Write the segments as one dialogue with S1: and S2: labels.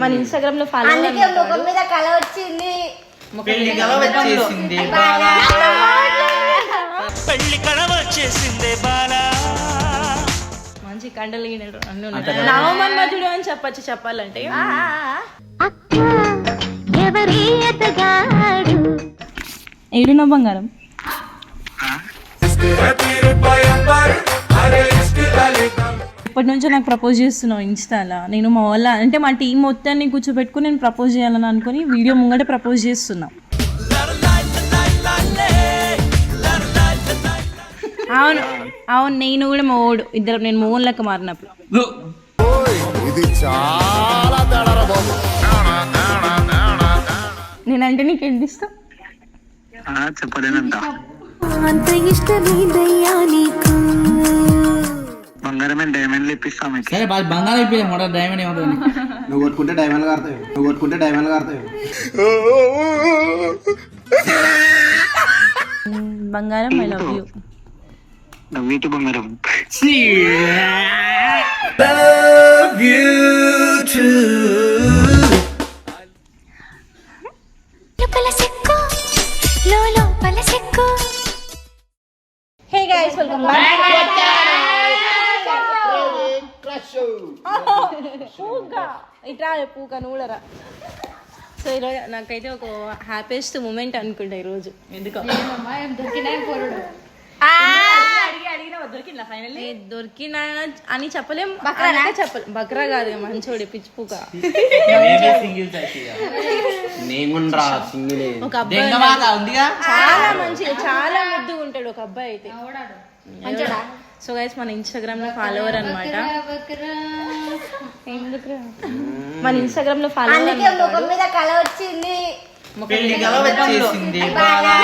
S1: మన ఇన్స్టాగ్రామ్లో ఫాలో
S2: అందుకే ముఖం మీద కళ వచ్చింది.
S3: పెళ్ళి కల వచ్చేసింది బాలా.
S4: పెళ్ళి కళ వచ్చేసిందే బాలా.
S1: మంచి కండలు గిన్నెలు అన్నీ ఉన్నాయి. నవమన్మధుడు అని చెప్పొచ్చు చెప్పాలంటే. ఏడున బంగారం ఇప్పటి నుంచో నాకు ప్రపోజ్ చేస్తున్నావు ఇన్స్టాలా. నేను మా వాళ్ళ అంటే మా టీం మొత్తాన్ని కూర్చోబెట్టుకుని నేను ప్రపోజ్ చేయాలని అనుకుని వీడియో ముంగట ప్రపోజ్ చేస్తున్నా. అవును అవును నేను కూడా మా ఓడు ఇద్దరు నేను మోహన్ లెక్క మారినప్పుడు నేనంటే నీకు ఎంత ఇష్టం?
S4: చెప్పలేనంట.
S2: అంత ఇష్టమేదయ్యా నీకు.
S4: బంగారమే డైమండ్లు ఇప్పిస్తాం మీకు
S3: సరే బాగా బంగారం అయిపోయాం కూడా డైమండ్ ఏమవుతుంది
S5: నువ్వు కొట్టుకుంటే డైమండ్ కారుతాయి. నువ్వు కొట్టుకుంటే డైమండ్ కారుతాయి.
S1: బంగారం ఐ లవ్ యూ
S4: వీటి బంగారం.
S2: లో లోపల సిక్కు
S1: హే గైస్ వెల్కమ్ బ్యాక్ పూక ఇట్రా పూక నూడరా. సో ఈరోజు నాకైతే ఒక హ్యాపీయెస్ట్ మూమెంట్ అనుకుంటా ఈరోజు. ఎందుకో? దొరికినా అని చెప్పలేం. చెప్పలేం. బక్రా కాదు మంచోడి పిచ్చి పూక
S3: సింగిల్
S5: నేనుండ్రా సింగిల్.
S1: ఒక అబ్బాయి చాలా మంచిగా చాలా ముద్దుగా ఉంటాడు ఒక అబ్బాయి అయితే. సో గైస్ మన ఇన్స్టాగ్రామ్లో ఫాలోవర్ అనమాట మన ఇన్స్టాగ్రామ్లో ఫాలోవర్
S2: అందుకే ముఖం మీద కళ వచ్చింది.
S3: పెళ్ళి కల వచ్చేసింది బాలా.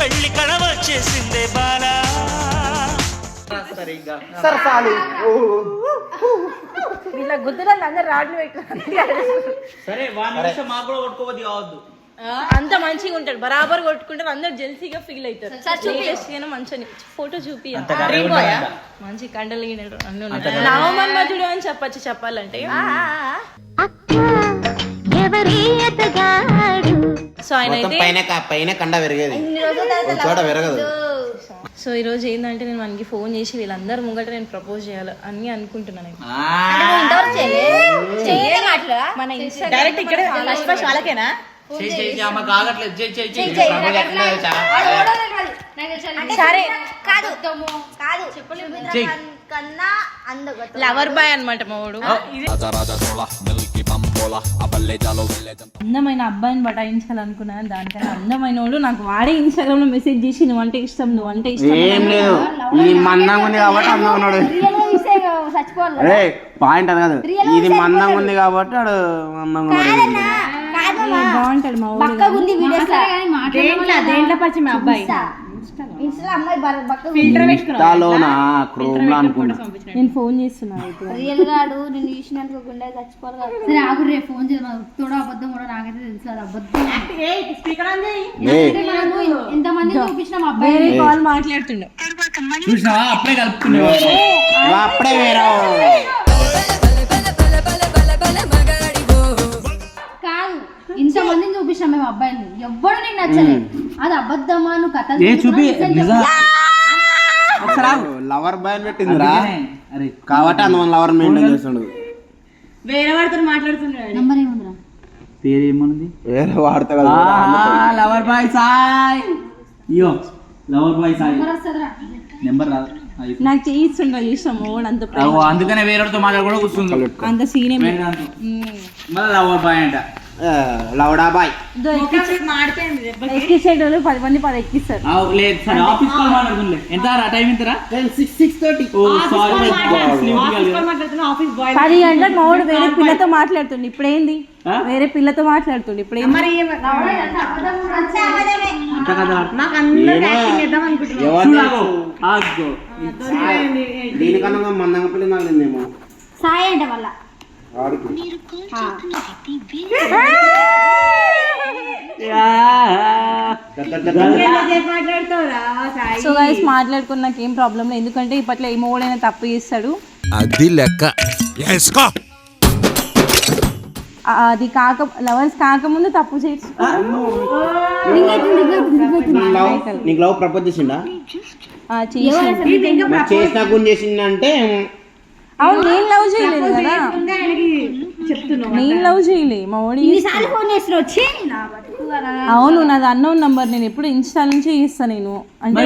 S4: పెళ్ళి కళ వచ్చేసిందే. బాలా.
S1: రాడ్లు
S3: సరే వాడి మాకు కూడా కొట్టుకోవద్దు కావద్దు.
S1: అంత మంచిగా ఉంటాడు. బరాబర్ కొట్టుకుంటారు. అందరు జెల్సీగా ఫీల్ అవుతారు. మంచిగా ఫోటో చూపి. మంచి కండలు ఉన్నాయి. నవమన్మధుడు అని చెప్పొచ్చు చెప్పాలంటే. సో ఆయన
S5: పైన కండ పెరిగేది చోట పెరగదు
S1: సో ఈ రోజు ఏంటంటే నేను మనకి ఫోన్ చేసి వీళ్ళందరూ ముంగట నేను ప్రపోజ్ చేయాలి అని అనుకుంటున్నాను నేను. మన ఇన్స్టా డైరెక్ట్ ఇక్కడ ఫస్ట్ ఫస్ట్ వాళ్ళకేనా?
S3: కాగట్లేదు?
S1: సరే
S2: కాదు. కాదు. కన్నా
S1: లవర్ బాయ్ అందమైన అబ్బాయిని బటాయించాలనుకున్నాను దానికన్నా అందమైన వాడు నాకు వాడే ఇన్స్టాగ్రామ్లో మెసేజ్ చేసి నువ్వు అంటే ఇష్టం నువ్వు అంటే ఇష్టం
S5: ఏం లేదు. మందంగా ఉంది కాబట్టి అందంగా ఉన్నాడు. పాయింట్ అది కాదు. ఇది మందంగా ఉంది కాబట్టి వాడు అందంగా ఉన్నాడు.
S1: బాగుంటాడు మా వాడు
S2: ఉంది వీడియోస్
S1: దేంట్లో దేంట్లో పరిచయం అబ్బాయి?
S2: ఇన్స్టా అమ్మాయి బర- బక్క
S5: ఇన్స్టాలోనా క్రోమ్లో అనుకుంటా.
S1: నేను ఫోన్ చేస్తున్నాను ఇప్పుడు
S2: రియల్ గాడు నిన్ను చూసినందుకు గుండె చచ్చిపోవాలి కాదు.
S6: సరే ఆగు రేపు ఫోన్ చేద్దాం తోడ అబద్ధం కూడా నాకైతే తెలుసు అది అబద్ధం.
S5: ఏ.
S6: అంటే మనము ఎంతమంది చూపించినాం అబ్బాయి
S1: వేరే కాల్ మాట్లాడుతుండే.
S3: చూసినావా? అప్పుడే కలుపుకునేవాడు
S5: నువ్వు అప్పుడే వేరా
S6: ఇంతమందిని చూపించినాం మేము అబ్బాయిని ఎవ్వడు నీకు నచ్చలేదు అది అబద్ధమా? నువ్వు కథ
S3: ఏ చూపి నిజం.
S5: లవర్ బాయ్
S3: అందుకనే, అరే
S5: కాబట్టి అందువల్ల లవర్ మెయింటైన్ చేస్తుండు.
S1: వేరే వాడితో మాట్లాడుతున్నాడు
S6: నంబర్ ఏముందిరా?
S3: పేరు ఏమనుంది
S5: వేరే వాడతా కదా
S3: లవర్ బాయ్ సాయ్. అయ్యో లవర్ బాయ్ సాయ్.
S6: నెంబర్ వస్తుందిరా.
S3: నెంబర్ రాదు.
S1: నాకు చూసాం వాడు అంత
S3: అందుకనే వేరేతో మాట్లాడు కూర్చుంది.
S1: అంత సీనే.
S3: మళ్ళీ లవర్ బాయ్ అంట.
S5: లవడా బాయ్
S1: ఎక్కించేటోళ్ళు పది మంది పది ఎక్కిస్తారు.
S3: ఆ, లేదు సరే ఆఫీస్ కాల్ మాట్లాడుకుంటే ఎంత టైం ఎంతరా
S5: six six thirty
S3: oh sorry
S1: పది గంటలకు మా వాడు వేరే పిల్లతో మాట్లాడుతుండే. ఇప్పుడు ఏంది
S3: ఆ?
S1: వేరే పిల్లతో మాట్లాడుతుండే. ఇప్పుడు
S5: దీనికన్నా మందంగా పిల్లలు
S2: సాయి అంటే మళ్ళా.
S1: సో గైస్ మాట్లాడుకున్న నాకు ఏం ప్రాబ్లం లేదు. ఎందుకంటే ఇప్పట్లో ఏ మోడైనా తప్పు చేస్తాడు.
S7: అది లెక్క.
S1: ఆ- అది కాక లవర్స్ కాకముందు తప్పు చేసి
S5: చేసినా చేసిందంటే
S1: అవును నేను లవ్ చేయలేదు కదా. నేను లవ్ చేయలే మా ఓడి. అవును నాది అన్నోన్ నంబర్ నేను ఎప్పుడు ఇన్స్టా నుంచి చేస్తాను నేను. అంటే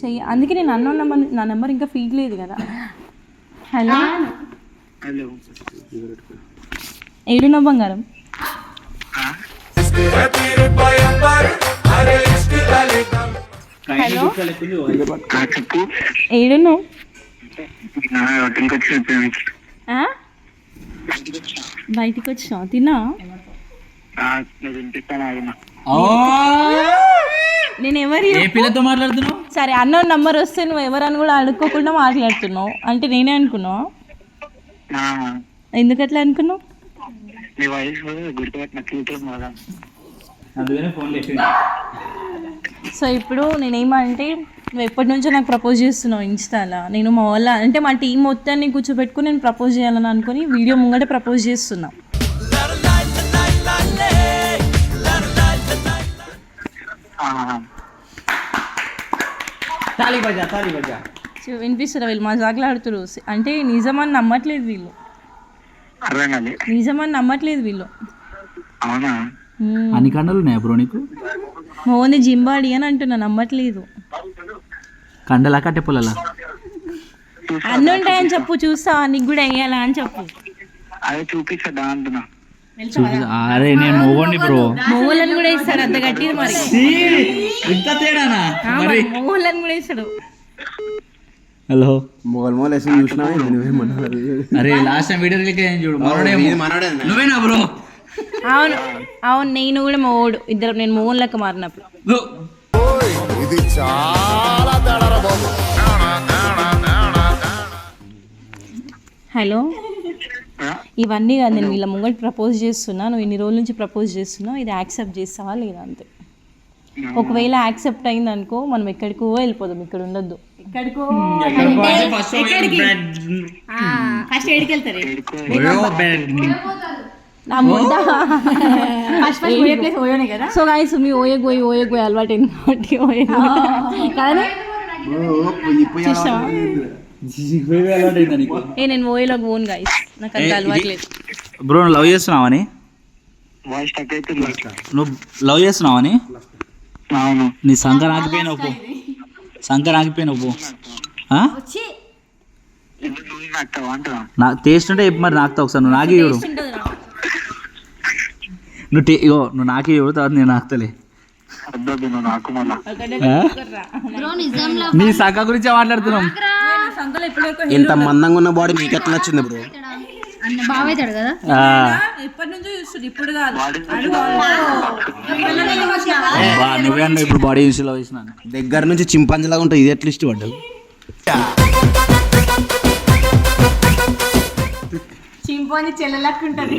S1: చెయ్యి. అందుకే నేను అన్నోన్ నంబర్ నా నెంబర్ ఇంకా ఫీడ్ లేదు కదా. హలో
S4: హలో
S1: ఏడునో బంగారం. హలో
S4: ఆ,
S1: బయటికి వచ్చినా తిన్నా నేను ఎవరి
S3: ఏ పిల్లతో మాట్లాడుతున్నావు?
S1: సరే అన్నోన్ నంబర్ వస్తే నువ్వు ఎవరని కూడా అడుక్కోకుండా మాట్లాడుతున్నావు. అంటే నేనే అనుకున్నావు?
S4: ఆ,
S1: ఎందుకు అట్లా అనుకున్నావు సో ఇప్పుడు నేనేమంటే నువ్వు ఎప్పటి నుంచో నాకు ప్రపోజ్ చేస్తున్నావు ఇన్స్టాలో. నేను మా వాళ్ళ అంటే మా టీం మొత్తాన్ని కూర్చోబెట్టుకుని నేను ప్రపోజ్ చేయాలని అనుకుని వీడియో ముంగట ప్రపోజ్ చేస్తున్నా. వినిపిస్తున్నా వీళ్ళు? మజాకులు ఆడుతురు అంటే నిజమని నమ్మట్లేదు వీళ్ళు. నిజమని నమ్మట్లేదు వీళ్ళు.
S4: అవునా.
S3: అన్ని కండలు ఉన్నాయా బ్రో నీకు?
S1: మా ఓన్లీ జింబాడి అని అంటున్నా నమ్మట్లేదు.
S3: కండలా కట్టె పొలలా
S1: అన్నీ ఉంటాయని చెప్పు చూస్తావా నీకు కూడా వేయాలా అని చెప్పు.
S4: అదే చూపించదా అంటున్నా.
S3: అరే నేను మొగోండి బ్రో.
S1: మొగోళ్ళని కూడా ఇస్తాడు అంత గట్టిది మరి.
S3: ఇంత తేడానా?
S1: మరి మొగోళ్ళని కూడా ఇస్తాడు
S3: హలో.
S5: మొగల్ మొగల్ వేసి చూసినా
S3: అరే లాస్ట్ టైం వీడియో రిలీజ్ అయ్యింది చూడు?
S5: మనోడే.
S3: నువ్వేనా బ్రో?
S1: అవును అవును నేను కూడా మా ఓడు ఇద్దరు నేను మొగోన్ లెక్క మారినప్పుడు
S7: ఇది చాలా తేడారా బాబు.
S1: హలో. ఇవన్నీ కాదు నేను వీళ్ళ ముంగట ప్రపోజ్ చేస్తున్నా. నువ్వు ఇన్ని రోజుల నుంచి ప్రపోజ్ చేస్తున్నావు ఇది యాక్సెప్ట్ చేస్తావా లేదా అంతే. ఒకవేళ యాక్సెప్ట్ అయింది అనుకో మనం ఎక్కడికో వెళ్ళిపోదాం. ఇక్కడ ఉండొద్దు.
S2: ఫస్ట్ ఏడికి వెళ్తారు.
S1: నా ముద్ద. సో గాయస్ మీ ఓయే గోయి ఓయే గోయి అలవాటు అయింది కాబట్టి ఓయే. కానీ ఏ నేను ఓయేలోకి పోను గాయస్ నాకు అంత అలవాట్లేదు
S3: బ్రో లవ్ చేస్తున్నావని
S4: వాయిస్ టక్ అవుతుంది
S3: నువ్వు లవ్ చేస్తున్నావని
S4: అవును.
S3: నీ సంకర ఆగిపోయినావు పో. సంకర ఆగిపోయినావు పో. ఆ?
S4: ఎందుకు నువ్వు నాకుతావా అంటున్నా?
S3: నా టేస్ట్ ఉంటే చెప్పు మరి నాకుతా ఒకసారి. నువ్వు నాకే చూడు. నువ్వు టే ఇగో నువ్వు నాకే చూడు తర్వాత నేను నాకుతలే
S4: వద్దొద్దు నువ్వు నాకు మళ్ళా.
S3: ఆ?
S6: బ్రో నిజంలో
S3: నీ సంక గురించే మాట్లాడుతున్నాం.
S5: ఇంత మందంగా ఉన్న బాడీ మీకు ఎట్లా నచ్చింది బ్రో?
S6: అన్న బావైతాడు కదా?
S3: ఆ.
S1: ఎప్పటి నుంచో చూస్తుంది ఇప్పుడు కాదు
S3: నువ్వే అన్న ఇప్పుడు బాడీ చూసి
S5: దగ్గర నుంచి చింపాంజీలాగా ఉంటుంది ఇది ఎట్లా ఇష్టపడ్డావు?
S1: చింపాని చెల్లెలక్క ఉంటుంది.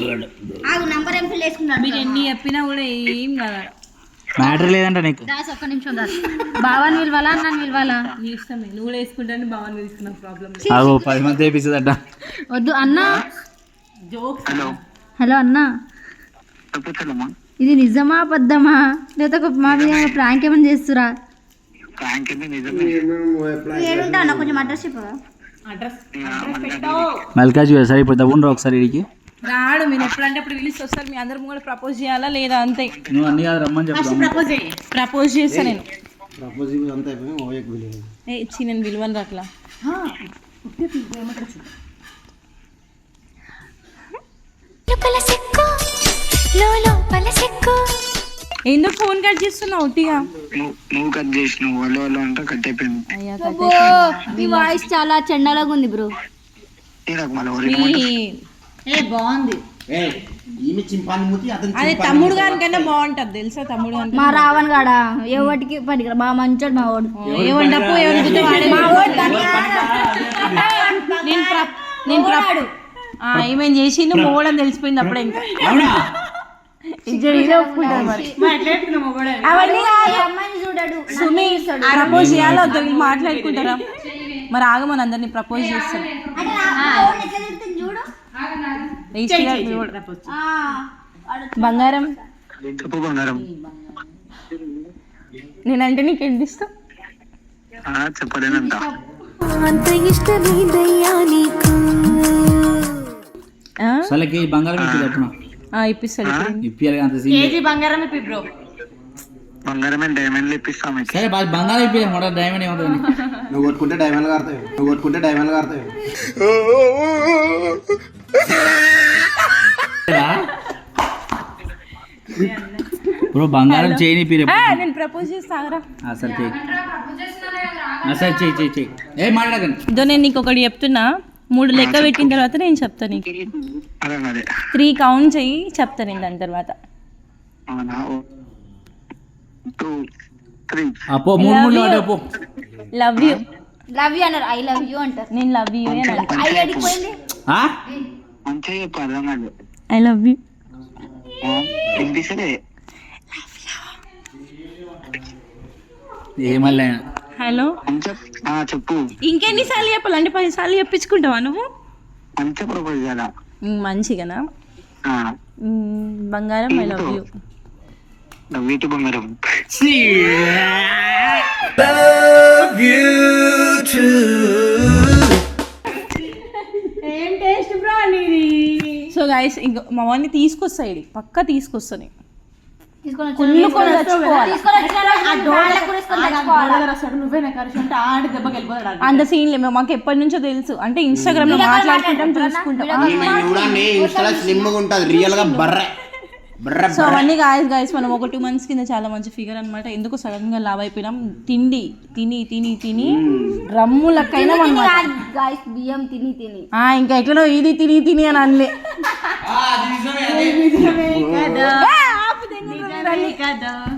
S2: ఆగు నంబర్ ఏం ఫిల్ చేసుకున్నాడు
S1: మీరు ఎన్ని చెప్పినా కూడా ఏం కదా.
S3: మ్యాటర్ లేదంట నీకు.
S6: దాస్ ఒక్క నిమిషం దాస్. బావాని విలువాలా అన్నాను విలువాలా
S1: నీ ఇష్టమే నువ్వు కూడా వేసుకుంటాను బావని తీసుకున్న ప్రాబ్లం
S3: ఆగో పది మంది వేపిస్తుందట
S6: వద్దు అన్న.
S1: జోక్స్
S4: హలో
S6: హలో అన్న. ఇది నిజమా అబద్ధమా? లేదా ఒక మా మీద ప్రాంక్ ఏమైనా చేస్తురా?
S4: ప్రాంక్ నిజమే.
S2: ఏడుంటావు కొంచెం అడ్రస్ చెప్పవా?
S3: మల్కాజ్ సరే ఇప్పుడు దవ్వండ్రా ఒకసారి ఇడికి.
S1: రాడు మీరు ఎప్పుడంటే అప్పుడు పిలిచి వస్తారు మీ అందరం కూడా ప్రపోజ్ చేయాలా లేదా అంతే?
S3: నువ్వు అన్ని కాదు రమ్మని చెప్పు
S1: ప్రపోజ్ చేస్తా నేను.
S5: ప్రపోజ్ అంతా అయిపోయి ఓయకు విలువ
S1: ఏ ఇచ్చి నేను విలువను అట్లా
S8: లోపల సిక్కు లోపల సిక్కు.
S1: ఎందుకు ఫోన్ కట్ చేస్తున్నావు ఒట్టిగా
S4: నువ్వు కట్ చేసి నువ్వు వాళ్ళు వాళ్ళు అంటే కట్ అయిపోయింది.
S1: అయ్యా కట్
S2: మీ వాయిస్ చాలా చండాలాగా ఉంది బ్రో.
S4: ఏ నాకు మళ్ళీ ఒరి
S6: ఏ బాగుంది.
S5: ఏ ఈమె చింపాని మూతి అతను
S1: అదే తమ్ముడు గానికన్నా బాగుంటది తెలుసా? తమ్ముడు
S2: మా రావణ్ గాడ ఎవరికి పనికి మా మంచోడు మా వాడు.
S1: ఏమంటప్పు ఏమనుకుంటే వాడే నేను ప్ర- నేను ప్ర- ఆ, ఏమేం చేసి నువ్వు మొగడని తెలిసిపోయింది అప్పుడే ఇంకా.
S3: అవునా?
S1: ఇద్దరు ఇదే ఒప్పుకుంటారు మరి అవన్నీ కాదు.
S2: అమ్మాయిని చూడడు
S1: సుమి ప్రపోజ్ చేయాలో వద్దా? మాట్లాడుకుంటారా? మరి ఆగమని అందరినీ ప్రపోజ్ ఈజీగా బంగారం? నేనంటే నీకు ఎంత ఇష్టం?
S8: అంత ఇష్టమేదయ్యా నీకు.
S3: బంగారం
S1: ఇప్పిస్తాడు.
S3: ఇప్పియాలి అంత
S6: బంగారం ఇప్పి బ్రో?
S4: బంగారమే డైమండ్లు ఇప్పిస్తాం మీకు.
S3: సరే బాగా బంగారం మొదటి డైమండ్ ఏమవుతుంది
S5: నువ్వు కొట్టుకుంటే డైమండ్లు నువ్వు కొట్టుకుంటే డైమండ్లు
S3: బ్రో బంగారం చేయని
S1: నేను ప్రపోజ్ చేస్తాగరా
S3: ఆ, సరే చెయ్యి ఆ, సరే చెయ్యి చెయ్యి చెయ్యి ఏ మాట్లాడకండి.
S1: నేను నీకు ఒకటి చెప్తున్నా. మూడు లెక్క పెట్టిన తర్వాత నేను చెప్తాను నీకు. త్రీ కౌంట్ చెయ్యి చెప్తా నేను దాని తర్వాత.
S3: మూడు మూడు. అపో
S1: లవ్ యూ
S2: లవ్ యూ అన్నారు. ఐ లవ్ యూ అంటారు.
S1: నేను లవ్ యూ
S2: ఐ అడిగిపోయింది.
S4: మంచిగా చెప్పు అర్థం కాదు.
S1: ఐ లవ్ యూ
S4: వినిపిస్తలే?
S3: ఏమల్లే
S1: హలో?
S4: చెప్పు.
S1: ఇంకెన్నిసార్లు చెప్పాలి అంటే పదిసార్లు చెప్పించుకుంటావా నువ్వు?
S4: ప్రపోజ్ చేయాలా?
S1: ఉమ్, మంచిగానా? బంగారం ఐ లవ్ యూ.
S4: వీటి బంగారం.
S1: సో గైస్ ఇంకో మా వాడిని తీసుకొస్తా ఇది పక్కా తీసుకొస్తాను అంత సీన్ లేదు మాకు ఎప్పటి నుంచో తెలుసు. అంటే ఇన్స్టాగ్రామ్లో మాట్లాడుకుంటాం చూసుకుంటాం.
S5: రియల్గా బర్రె.
S1: సో అవన్నీ గాయస్ గాయస్ మనం ఒక టూ మంత్స్ కింద చాలా మంచి ఫిగర్ అన్నమాట. ఎందుకు సడన్గా లావ్ అయిపోయినాం. తిండి తిని తిని తిని రమ్ములకైనా అనమాట
S2: గాయస్ బియ్యం తిని తిని.
S1: ఆ, ఇంకా ఎట్లనో ఇది తిని తిని అని అనలే. ఆ, ఆపు, తెంగుతుంది రండి.